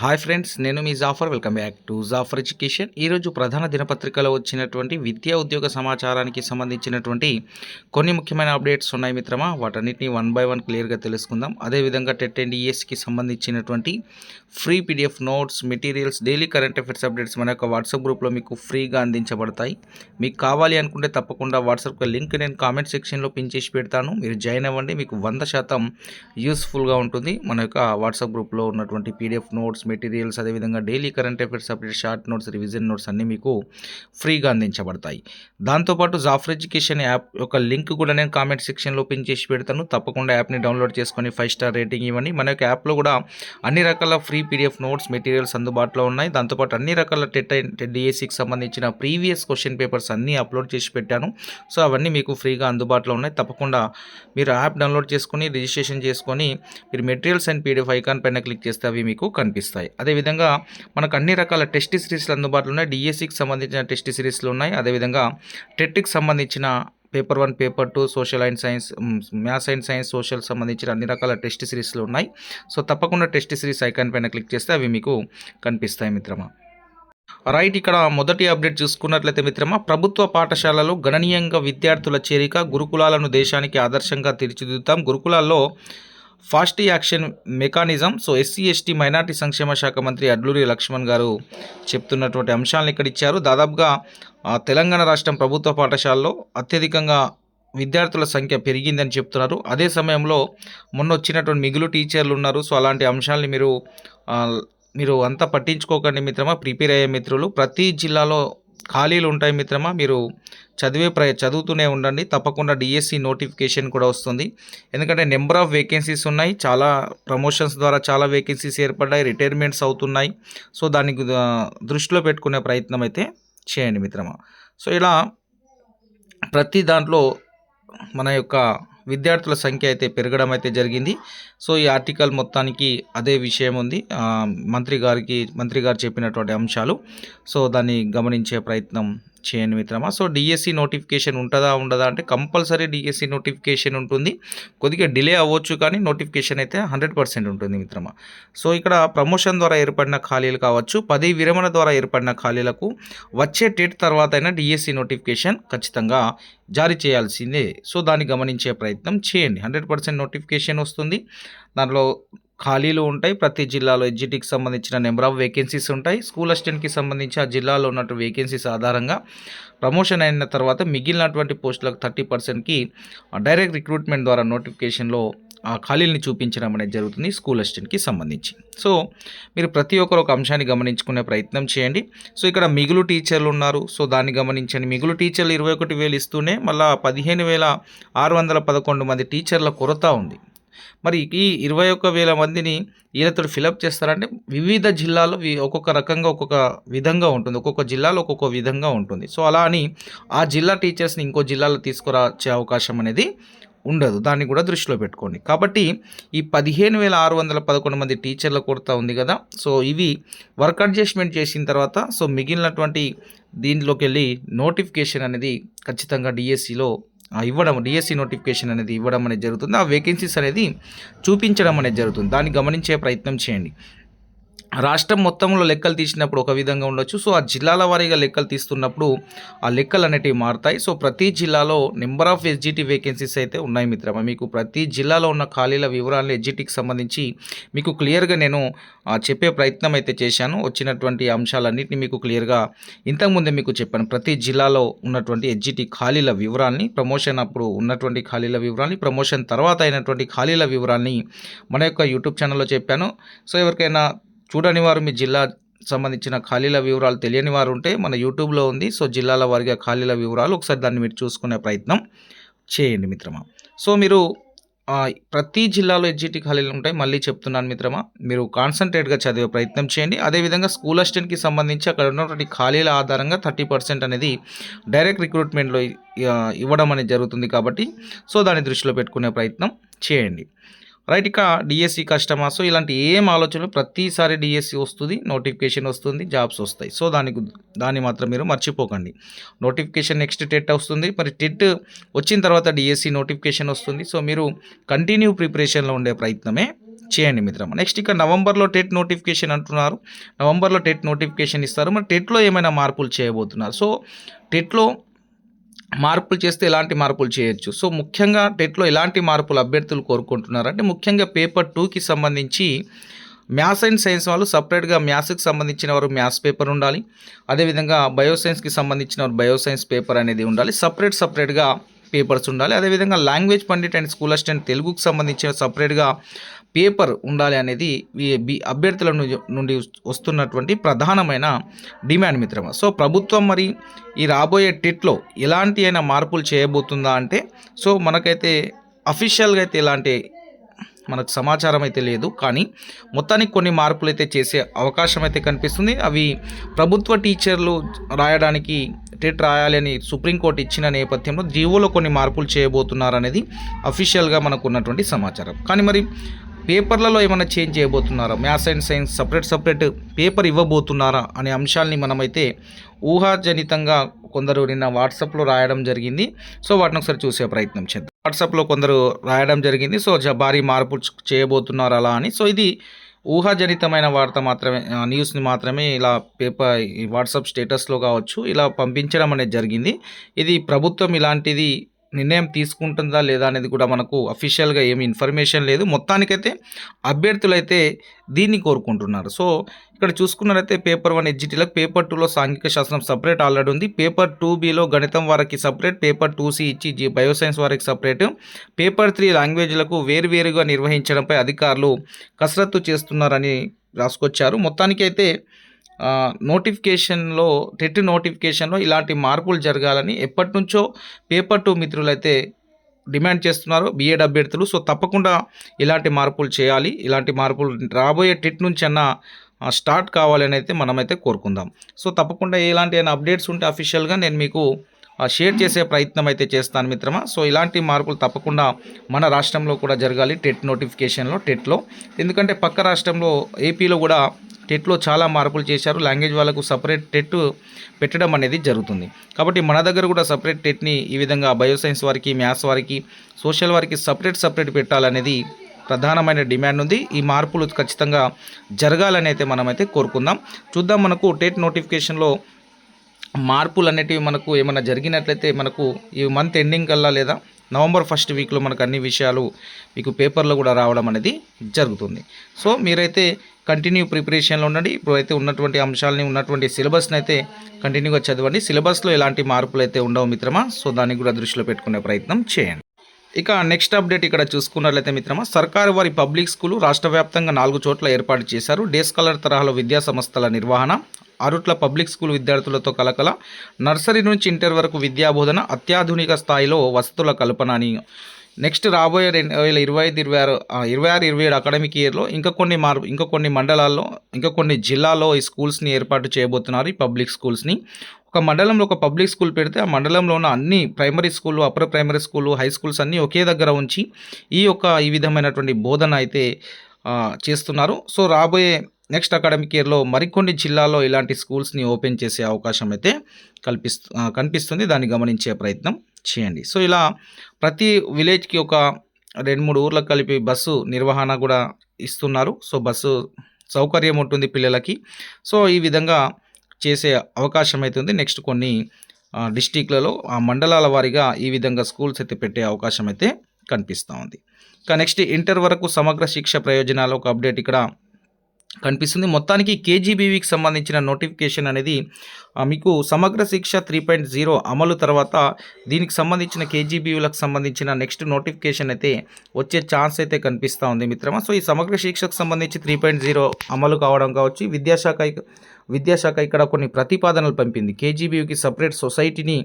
Hi friends నేను మీ Jafar welcome back to Jafar education ఈరోజు ప్రధాన దినపత్రికలో వచ్చినటువంటి విద్యా ఉద్యోగ సమాచారానికి సంబంధించినటువంటి కొన్ని ముఖ్యమైన అప్డేట్స్ ఉన్నాయి మిత్రమా. వాటన్నిటిని వన్ బై వన్ క్లియర్గా తెలుసుకుందాం. అదేవిధంగా టెట్ అండ్ ఈఎస్కి సంబంధించినటువంటి free PDF notes materials daily current affairs updates మన యొక్క వాట్సాప్ గ్రూప్లో మీకు ఫ్రీగా అందించబడతాయి. మీకు కావాలి అనుకుంటే తప్పకుండా వాట్సాప్ లింక్ నేను కామెంట్ సెక్షన్లో పిన్ చేసి పెడతాను. మీరు జాయిన్ అవ్వండి. మీకు వంద శాతం యూస్ఫుల్గా ఉంటుంది. మన యొక్క వాట్సాప్ గ్రూప్లో ఉన్నటువంటి పీడిఎఫ్ నోట్స్ మెటీరియల్స్ అదేవిధంగా daily current affairs update short notes revision notes అన్నీ మీకు ఫ్రీగా అందించబడతాయి. దాంతోపాటు జాఫర్ ఎడ్యుకేషన్ యాప్ యొక్క లింక్ కూడా నేను కామెంట్ సెక్షన్లో పిన్ చేసి పెడతాను. తప్పకుండా యాప్ని డౌన్లోడ్ చేసుకొని ఫైవ్ స్టార్ రేటింగ్ ఇవ్వండి. మన యొక్క యాప్లో కూడా అన్ని రకాల ఫ్రీ పీడిఎఫ్ నోట్స్ మెటీరియల్స్ అందుబాటులో ఉన్నాయి. దాంతోపాటు అన్ని రకాల టెట్ టెట్ డిఎస్సికి సంబంధించిన ప్రీవియస్ క్వశ్చన్ పేపర్స్ అన్నీ అప్లోడ్ చేసి పెట్టాను. సో అవన్నీ మీకు ఫ్రీగా అందుబాటులో ఉన్నాయి. తప్పకుండా మీరు యాప్ డౌన్లోడ్ చేసుకొని రిజిస్ట్రేషన్ చేసుకొని మీరు మెటీరియల్స్ అండ్ పీడిఎఫ్ ఐకాన్ పైన క్లిక్ చేస్తే అవి మీకు కనిపిస్తాయి. అదేవిధంగా మనకు అన్ని రకాల టెస్ట్ సిరీస్లు అందుబాటులో ఉన్నాయి. డిఎస్సికి సంబంధించిన టెస్ట్ సిరీస్లు ఉన్నాయి. అదేవిధంగా టెట్కి సంబంధించిన paper one paper two social and science maths and science social సంబంధించిన అన్ని రకాల టెస్ట్ సిరీస్లు ఉన్నాయి. సో తప్పకుండా టెస్ట్ సిరీస్ ఐకాన్ పైన క్లిక్ చేస్తే అవి మీకు కనిపిస్తాయి మిత్రమా. రైట్ ఇక్కడ మొదటి అప్డేట్ చూసుకున్నట్లయితే మిత్రమా ప్రభుత్వ పాఠశాలలో గణనీయంగా విద్యార్థుల చేరిక గురుకులాలను దేశానికి ఆదర్శంగా తీర్చిదిద్దుతాం. గురుకులాల్లో fast action mechanism so SC ST minority సంక్షేమ శాఖ మంత్రి అడ్లూరి లక్ష్మణ్ గారు చెప్తున్నటువంటి అంశాలను ఇక్కడ ఇచ్చారు. దాదాపుగా తెలంగాణ రాష్ట్రం ప్రభుత్వ పాఠశాలలో అత్యధికంగా విద్యార్థుల సంఖ్య పెరిగిందని చెప్తున్నారు. అదే సమయంలో మొన్న వచ్చినటువంటి మిగులు టీచర్లు ఉన్నారు. సో అలాంటి అంశాలని మీరు మీరు అంతా పట్టించుకోకండి మిత్రమా. ప్రిపేర్ అయ్యే మిత్రులు. ప్రతి జిల్లాలో ఖాళీలు ఉంటాయి మిత్రమా. మీరు చదివే ప్ర చదువుతూనే ఉండండి. తప్పకుండా డిఎస్సి నోటిఫికేషన్ కూడా వస్తుంది. ఎందుకంటే నెంబర్ ఆఫ్ వేకెన్సీస్ ఉన్నాయి. చాలా ప్రమోషన్స్ ద్వారా చాలా వేకెన్సీస్ ఏర్పడ్డాయి. రిటైర్మెంట్స్ అవుతున్నాయి. సో దానికి దృష్టిలో పెట్టుకునే ప్రయత్నం అయితే చేయండి మిత్రమా. సో ఇలా ప్రతి దాంట్లో మన యొక్క విద్యార్థుల సంఖ్య అయితే పెరగడం అయితే జరిగింది. సో ఈ ఆర్టికల్ మొత్తానికి అదే విషయం ఉంది. మంత్రి గారికి మంత్రి గారు చెప్పినటువంటి అంశాలు. సో దాన్ని గమనించే ప్రయత్నం చేయండి మిత్రమా. సో డిఎస్సి నోటిఫికేషన్ ఉంటుందా ఉండదా అంటే కంపల్సరీ డిఎస్సి నోటిఫికేషన్ ఉంటుంది. కొద్దిగా డిలే అవ్వచ్చు కానీ నోటిఫికేషన్ అయితే హండ్రెడ్ పర్సెంట్ ఉంటుంది మిత్రమా. సో ఇక్కడ ప్రమోషన్ ద్వారా ఏర్పడిన ఖాళీలు కావచ్చు పదవి విరమణ ద్వారా ఏర్పడిన ఖాళీలకు వచ్చే డేట్ తర్వాత అయినా డిఎస్సి నోటిఫికేషన్ ఖచ్చితంగా జారీ చేయాల్సిందే. సో దాన్ని గమనించే ప్రయత్నం చేయండి. హండ్రెడ్ పర్సెంట్ నోటిఫికేషన్ వస్తుంది. దాంట్లో ఖాళీలు ఉంటాయి. ప్రతి జిల్లాలో ఎడ్జిటీకి సంబంధించిన నెంబర్ ఆఫ్ వేకెన్సీస్ ఉంటాయి. స్కూల్ అసిస్టెంట్కి సంబంధించి ఆ జిల్లాలో ఉన్నటువంటి వేకెన్సీస్ ఆధారంగా ప్రమోషన్ అయిన తర్వాత మిగిలినటువంటి పోస్టులకు థర్టీ పర్సెంట్కి డైరెక్ట్ రిక్రూట్మెంట్ ద్వారా నోటిఫికేషన్లో ఆ ఖాళీలని చూపించడం అనేది జరుగుతుంది స్కూల్ అసిస్టెంట్కి సంబంధించి. సో మీరు ప్రతి ఒక్కరు ఒక అంశాన్ని గమనించుకునే ప్రయత్నం చేయండి. సో ఇక్కడ మిగులు టీచర్లు ఉన్నారు. సో దాన్ని గమనించండి. మిగులు టీచర్లు ఇరవై ఒకటి వేలు ఇస్తూనే మళ్ళీ పదిహేను వేల ఆరు వందల పదకొండు మంది టీచర్ల కొరత ఉంది. మరి ఈ ఇరవై ఒక్క వేల మందిని ఈయనతో ఫిలప్ చేస్తారంటే వివిధ జిల్లాలో వి- ఒక్కొక్క రకంగా ఒక్కొక్క విధంగా ఉంటుంది. ఒక్కొక్క జిల్లాలో ఒక్కొక్క విధంగా ఉంటుంది. సో అలా అని ఆ జిల్లా టీచర్స్ని ఇంకో జిల్లాలో తీసుకురాచే అవకాశం అనేది ఉండదు. దాన్ని కూడా దృష్టిలో పెట్టుకోండి. కాబట్టి ఈ పదిహేను వేల ఆరు వందల పదకొండు మంది టీచర్ల కొరత ఉంది కదా. సో ఇవి వర్క్ అడ్జస్ట్మెంట్ చేసిన తర్వాత సో మిగిలినటువంటి దీంట్లోకి వెళ్ళి నోటిఫికేషన్ అనేది ఖచ్చితంగా డిఎస్సిలో ఇవ్వడం డిఎస్సి నోటిఫికేషన్ అనేది ఇవ్వడం అనేది జరుగుతుంది. ఆ వేకెన్సీస్ అనేది చూపించడం అనేది జరుగుతుంది. దాన్ని గమనించే ప్రయత్నం చేయండి. రాష్ట్రం మొత్తంలో లెక్కలు తీసినప్పుడు ఒక విధంగా ఉండొచ్చు. సో ఆ జిల్లాల వారీగా లెక్కలు తీస్తున్నప్పుడు ఆ లెక్కలు అనేటివి మారుతాయి. సో ప్రతి జిల్లాలో నెంబర్ ఆఫ్ ఎస్జిటి వేకెన్సీస్ అయితే ఉన్నాయి మిత్రమా? మీకు ప్రతి జిల్లాలో ఉన్న ఖాళీల వివరాలు ఎస్జిటికి సంబంధించి మీకు క్లియర్గా నేను చెప్పే ప్రయత్నం అయితే చేశాను. వచ్చినటువంటి అంశాలన్నింటినీ మీకు క్లియర్గా ఇంతకుముందే మీకు చెప్పాను. ప్రతి జిల్లాలో ఉన్నటువంటి ఎస్జిటి ఖాళీల వివరాల్ని ప్రమోషన్ అప్పుడు ఉన్నటువంటి ఖాళీల వివరాల్ని ప్రమోషన్ తర్వాత అయినటువంటి ఖాళీల వివరాల్ని మన యొక్క యూట్యూబ్ ఛానల్లో చెప్పాను. సో ఎవరికైనా చూడని వారు మీ జిల్లా సంబంధించిన ఖాళీల వివరాలు తెలియని వారు ఉంటే మన యూట్యూబ్లో ఉంది. సో జిల్లాల వారిగా ఖాళీల వివరాలు ఒకసారి దాన్ని మీరు చూసుకునే ప్రయత్నం చేయండి మిత్రమా. సో మీరు ప్రతి జిల్లాలో ఎడ్జిటీ ఖాళీలు ఉంటాయి. మళ్ళీ చెప్తున్నాను మిత్రమా మీరు కాన్సన్ట్రేట్గా చదివే ప్రయత్నం చేయండి. అదేవిధంగా స్కూల్ అసిస్టెంట్కి సంబంధించి అక్కడ ఉన్నటువంటి ఖాళీల ఆధారంగా థర్టీ పర్సెంట్ అనేది డైరెక్ట్ రిక్రూట్మెంట్లో ఇవ్వడం అనేది జరుగుతుంది కాబట్టి సో దాన్ని దృష్టిలో పెట్టుకునే ప్రయత్నం చేయండి. రైట్ ఇక డిఎస్సి కస్టమర్స్ ఇలాంటి ఏం ఆలోచనలు ప్రతిసారి డిఎస్సి వస్తుంది నోటిఫికేషన్ వస్తుంది జాబ్స్ వస్తాయి. సో దానికి దాన్ని మాత్రం మీరు మర్చిపోకండి. నోటిఫికేషన్ నెక్స్ట్ టెట్ వస్తుంది మరి టెట్ వచ్చిన తర్వాత డిఎస్సి నోటిఫికేషన్ వస్తుంది. సో మీరు కంటిన్యూ ప్రిపరేషన్లో ఉండే ప్రయత్నమే చేయండి మిత్రమా. నెక్స్ట్ ఇక నవంబర్లో టెట్ నోటిఫికేషన్ అంటున్నారు. నవంబర్లో టెట్ నోటిఫికేషన్ ఇస్తారు. మరి టెట్లో ఏమైనా మార్పులు చేయబోతున్నారు? సో టెట్లో మార్పులు చేస్తే ఎలాంటి మార్పులు చేయొచ్చు? సో ముఖ్యంగా టెట్లో ఎలాంటి మార్పులు అభ్యర్థులు కోరుకుంటున్నారంటే ముఖ్యంగా పేపర్ టూకి సంబంధించి మ్యాథ్స్ అండ్ సైన్స్ వాళ్ళు సపరేట్గా మ్యాథ్స్కి సంబంధించిన వారు మ్యాథ్స్ పేపర్ ఉండాలి. అదేవిధంగా బయోసైన్స్కి సంబంధించిన వారు బయోసైన్స్ పేపర్ అనేది ఉండాలి. సపరేట్ సపరేట్గా పేపర్స్ ఉండాలి. అదేవిధంగా language pandit and school assistant తెలుగుకు సంబంధించిన సపరేట్గా పేపర్ ఉండాలి అనేది అభ్యర్థుల నుండి వస్తున్నటువంటి ప్రధానమైన డిమాండ్ మిత్రమా. సో ప్రభుత్వం మరి ఈ రాబోయే టెట్లో ఎలాంటి అయినా మార్పులు చేయబోతుందా అంటే సో మనకైతే అఫీషియల్గా అయితే ఎలాంటి మనకు సమాచారం అయితే లేదు. కానీ మొత్తానికి కొన్ని మార్పులు అయితే చేసే అవకాశం అయితే కనిపిస్తుంది. అవి ప్రభుత్వ టీచర్లు రాయడానికి టెట్ రాయాలి అని సుప్రీంకోర్టు ఇచ్చిన నేపథ్యంలో జీవోలో కొన్ని మార్పులు చేయబోతున్నారు అనేది అఫీషియల్గా మనకు ఉన్నటువంటి సమాచారం. కానీ మరి పేపర్లలో ఏమైనా change చేయబోతున్నారా? Maths and science separate separate paper ఇవ్వబోతున్నారా అనే అంశాల్ని మనమైతే ఊహాజనితంగా కొందరు నిన్న వాట్సాప్లో రాయడం జరిగింది. సో వాటిని ఒకసారి చూసే ప్రయత్నం చేద్దాం. వాట్సాప్లో కొందరు రాయడం జరిగింది. సో భారీ మార్పు చేయబోతున్నారు అలా అని. సో ఇది ఊహాజనితమైన వార్త మాత్రమే న్యూస్ని మాత్రమే ఇలా పేపర్ ఈ వాట్సాప్ స్టేటస్లో కావచ్చు ఇలా పంపించడం అనేది జరిగింది. ఇది ప్రభుత్వం ఇలాంటిది నిర్ణయం తీసుకుంటుందా లేదా అనేది కూడా మనకు అఫీషియల్గా ఏమి ఇన్ఫర్మేషన్ లేదు. మొత్తానికైతే అభ్యర్థులైతే దీన్ని కోరుకుంటున్నారు. సో ఇక్కడ చూసుకున్నారైతే పేపర్ వన్ హెచ్జిటీలకు పేపర్ టూలో సాంఘిక శాస్త్రం సపరేట్ ఆల్రెడీ ఉంది. పేపర్ టూ బిలో గణితం వారికి సపరేట్ పేపర్ టూ సి ఇచ్చి జీ బయోసైన్స్ వారికి సపరేట్ పేపర్ త్రీ లాంగ్వేజ్లకు వేరువేరుగా నిర్వహించడంపై అధికారులు కసరత్తు చేస్తున్నారని రాసుకొచ్చారు. మొత్తానికైతే నోటిఫికేషన్లో టెట్ నోటిఫికేషన్లో ఇలాంటి మార్పులు జరగాలని ఎప్పటి నుంచో పేపర్ టూ మిత్రులైతే డిమాండ్ చేస్తున్నారు బీఎడ్ అభ్యర్థులు సో తప్పకుండా ఇలాంటి మార్పులు చేయాలి. ఇలాంటి మార్పులు రాబోయే టెట్ నుంచి అన్న స్టార్ట్ కావాలని అయితే మనమైతే కోరుకుందాం. సో తప్పకుండా ఇలాంటి ఏమైనా అప్డేట్స్ ఉంటే అఫీషియల్గా నేను మీకు షేర్ చేసే ప్రయత్నం అయితే చేస్తాను మిత్రమా. సో ఇలాంటి మార్పులు తప్పకుండా మన రాష్ట్రంలో కూడా జరగాలి టెట్ నోటిఫికేషన్లో టెట్లో ఎందుకంటే పక్క రాష్ట్రంలో ఏపీలో కూడా టెట్లో చాలా మార్పులు చేశారు. లాంగ్వేజ్ వాళ్ళకు సపరేట్ టెట్ పెట్టడం అనేది జరుగుతుంది. కాబట్టి మన దగ్గర కూడా సపరేట్ టెట్ని ఈ విధంగా బయోసైన్స్ వారికి మ్యాథ్స్ వారికి సోషల్ వారికి సపరేట్ సపరేట్ పెట్టాలనేది ప్రధానమైన డిమాండ్ ఉంది. ఈ మార్పులు ఖచ్చితంగా జరగాలని అయితే మనమైతే కోరుకుందాం. చూద్దాం మనకు టెట్ నోటిఫికేషన్లో మార్పులు అనేటివి మనకు ఏమైనా జరిగినట్లయితే మనకు ఈ మంత్ ఎండింగ్ కల్లా లేదా నవంబర్ ఫస్ట్ వీక్లో మనకు అన్ని విషయాలు మీకు పేపర్లో కూడా రావడం అనేది జరుగుతుంది. సో మీరైతే కంటిన్యూ ప్రిపరేషన్లో ఉండండి. ఇప్పుడైతే ఉన్నటువంటి అంశాలని ఉన్నటువంటి సిలబస్ని అయితే కంటిన్యూగా చదవండి. సిలబస్లో ఎలాంటి మార్పులు అయితే ఉండవు మిత్రమా? సో దాన్ని కూడా దృష్టిలో పెట్టుకునే ప్రయత్నం చేయండి. ఇక నెక్స్ట్ అప్డేట్ ఇక్కడ చూసుకున్నట్లయితే మిత్రమా సర్కారు వారి పబ్లిక్ స్కూలు రాష్ట్ర వ్యాప్తంగా నాలుగు చోట్ల ఏర్పాటు చేశారు. డే స్కాలర్ తరహాలో విద్యా సంస్థల నిర్వహణ అరుట్ల పబ్లిక్ స్కూల్ విద్యార్థులతో కలకల నర్సరీ నుంచి ఇంటర్ వరకు విద్యా బోధన అత్యాధునిక స్థాయిలో వసతుల కల్పన అని నెక్స్ట్ రాబోయే రెండు వేల ఇరవై ఐదు ఇరవై ఆరు ఇరవై ఆరు ఇరవై ఏడు అకాడమిక్ ఇయర్లో ఇంకా కొన్ని మార్పు ఇంకా కొన్ని మండలాల్లో ఇంకా కొన్ని జిల్లాల్లో ఈ స్కూల్స్ని ఏర్పాటు చేయబోతున్నారు ఈ పబ్లిక్ స్కూల్స్ని ఒక మండలంలో ఒక పబ్లిక్ స్కూల్ పెడితే ఆ మండలంలో ఉన్న అన్ని ప్రైమరీ స్కూళ్ళు అప్పర్ ప్రైమరీ స్కూళ్ళు హై స్కూల్స్ అన్నీ ఒకే దగ్గర ఉంచి ఈ యొక్క ఈ విధమైనటువంటి బోధన అయితే చేస్తున్నారు. సో రాబోయే నెక్స్ట్ అకాడమిక్ ఇయర్లో మరికొన్ని జిల్లాల్లో ఇలాంటి స్కూల్స్ని ఓపెన్ చేసే అవకాశం అయితే కల్పిస్తు కనిపిస్తుంది. దాన్ని గమనించే ప్రయత్నం చేయండి. సో ఇలా ప్రతి విలేజ్కి ఒక రెండు మూడు ఊర్లకు కలిపి బస్సు నిర్వహణ కూడా ఇస్తున్నారు. సో బస్సు సౌకర్యం ఉంటుంది పిల్లలకి. సో ఈ విధంగా చేసే అవకాశం అయితే ఉంది. నెక్స్ట్ కొన్ని డిస్టిక్లలో ఆ మండలాల వారీగా ఈ విధంగా స్కూల్స్ అయితే పెట్టే అవకాశం అయితే కనిపిస్తూ ఉంది. ఇంకా నెక్స్ట్ ఇంటర్ వరకు సమగ్ర శిక్ష ప్రయోజనాలు ఒక అప్డేట్ ఇక్కడ కనిపిస్తుంది. మొత్తానికి కేజీబీవీకి సంబంధించిన నోటిఫికేషన్ అనేది మీకు సమగ్ర శిక్ష త్రీ పాయింట్ జీరో అమలు తర్వాత దీనికి సంబంధించిన కేజీబీవీలకు సంబంధించిన నెక్స్ట్ నోటిఫికేషన్ అయితే వచ్చే ఛాన్స్ అయితే కనిపిస్తూ ఉంది మిత్రమా. సో ఈ సమగ్ర శిక్షకు సంబంధించి త్రీ పాయింట్ జీరో అమలు కావడం కావచ్చు. విద్యాశాఖ విద్యాశాఖ ఇక్కడ కొన్ని ప్రతిపాదనలు పంపింది. కేజీబీవీకి సపరేట్ సొసైటీని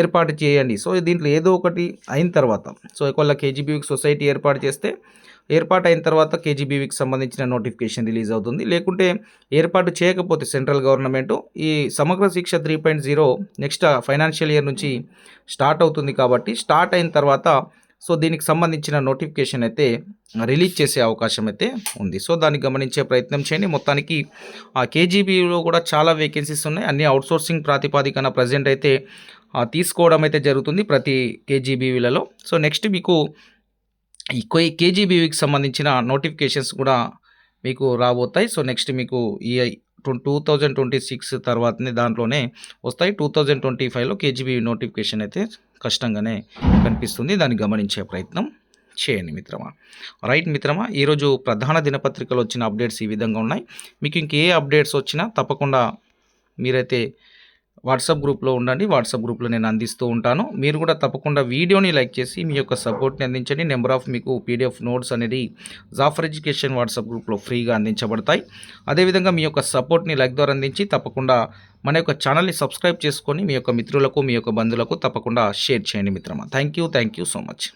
ఏర్పాటు చేయండి. సో దీంట్లో ఏదో ఒకటి అయిన తర్వాత సో ఒకవేళ కేజీబీవీకి సొసైటీ ఏర్పాటు చేస్తే ఏర్పాటు అయిన తర్వాత కేజీబీవీకి సంబంధించిన నోటిఫికేషన్ రిలీజ్ అవుతుంది. లేకుంటే ఏర్పాటు చేయకపోతే సెంట్రల్ గవర్నమెంట్ ఈ Samagra Shiksha three point zero next financial year నుంచి స్టార్ట్ అవుతుంది కాబట్టి స్టార్ట్ అయిన తర్వాత సో దీనికి సంబంధించిన నోటిఫికేషన్ అయితే రిలీజ్ చేసే అవకాశం అయితే ఉంది. సో దాన్ని గమనించే ప్రయత్నం చేయండి. మొత్తానికి ఆ కేజీబీలో కూడా చాలా వేకెన్సీస్ ఉన్నాయి. అన్ని అవుట్సోర్సింగ్ ప్రాతిపాదికన ప్రజెంట్ అయితే తీసుకోవడం అయితే జరుగుతుంది ప్రతి కేజీబీవీలలో సో నెక్స్ట్ మీకు ఈ కొయ్ కేజీబీవీకి సంబంధించిన నోటిఫికేషన్స్ కూడా మీకు రాబోతాయి. సో నెక్స్ట్ మీకు ఈ టూ థౌజండ్ ట్వంటీ సిక్స్ తర్వాతనే దాంట్లోనే వస్తాయి. టూ థౌజండ్ ట్వంటీ ఫైవ్లో కేజీబీ నోటిఫికేషన్ అయితే కష్టంగానే కనిపిస్తుంది. దాన్ని గమనించే ప్రయత్నం చేయండి మిత్రమా. రైట్ మిత్రమా ఈరోజు ప్రధాన దినపత్రికలు వచ్చిన అప్డేట్స్ ఈ విధంగా ఉన్నాయి. మీకు ఇంకే అప్డేట్స్ వచ్చినా తప్పకుండా మీరైతే వాట్సాప్ గ్రూప్లో ఉండండి. వాట్సాప్ గ్రూప్లో నేను అందిస్తూ ఉంటాను. మీరు కూడా తప్పకుండా వీడియోని లైక్ చేసి మీ యొక్క సపోర్ట్ని అందించండి. నెంబర్ ఆఫ్ మీకు పీడిఎఫ్ నోట్స్ అనేది జాఫర్ ఎడ్యుకేషన్ వాట్సాప్ గ్రూప్లో ఫ్రీగా అందించబడతాయి. అదేవిధంగా మీ యొక్క సపోర్ట్ని లైక్ ద్వారా అందించి తప్పకుండా మన యొక్క ఛానల్ని సబ్స్క్రైబ్ చేసుకొని మీ యొక్క మిత్రులకు మీ యొక్క బంధువులకు తప్పకుండా షేర్ చేయండి మిత్రమా. Thank you thank you so much.